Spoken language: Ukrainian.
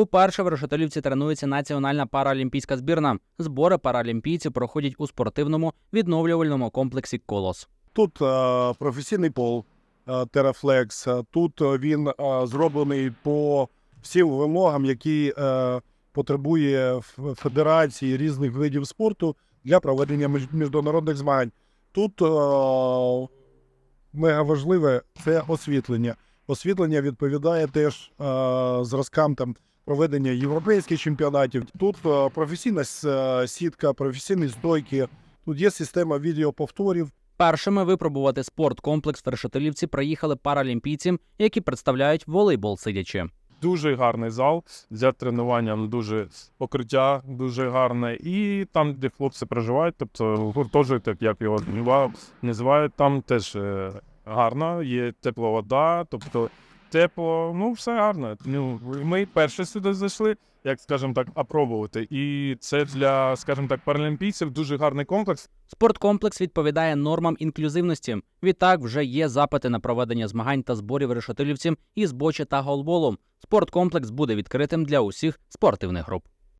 Уперше в Решетилівці тренується національна паралімпійська збірна. Збори паралімпійців проходять у спортивному відновлювальному комплексі Колос. Тут е, професійний пол е, Терафлекс. Е, Тут він е, зроблений по всім вимогам, які е, потребує федерації різних видів спорту для проведення між- міжнародних змагань. Тут е, мега важливе це освітлення. Освітлення відповідає теж е, зразкам там проведення європейських чемпіонатів. Тут е, професійна е, сітка, професійні стойки. Тут є система відеоповторів. Першими випробувати спорткомплекс в Решетилівці приїхали паралімпійці, які представляють волейбол сидячи. Дуже гарний зал для тренування, ну, дуже покриття дуже гарне. І там, де хлопці проживають, тобто гуртожиток, як його називають, там теж е, гарно, є тепла вода, тобто тепло, ну все гарно. Ну, ми перші сюди зайшли, як скажімо так, опробувати. І це для, скажімо так, паралімпійців дуже гарний комплекс. Спорткомплекс відповідає нормам інклюзивності. Відтак вже є запити на проведення змагань та зборів решетилівців із бочі та голболу. Спорткомплекс буде відкритим для усіх спортивних груп.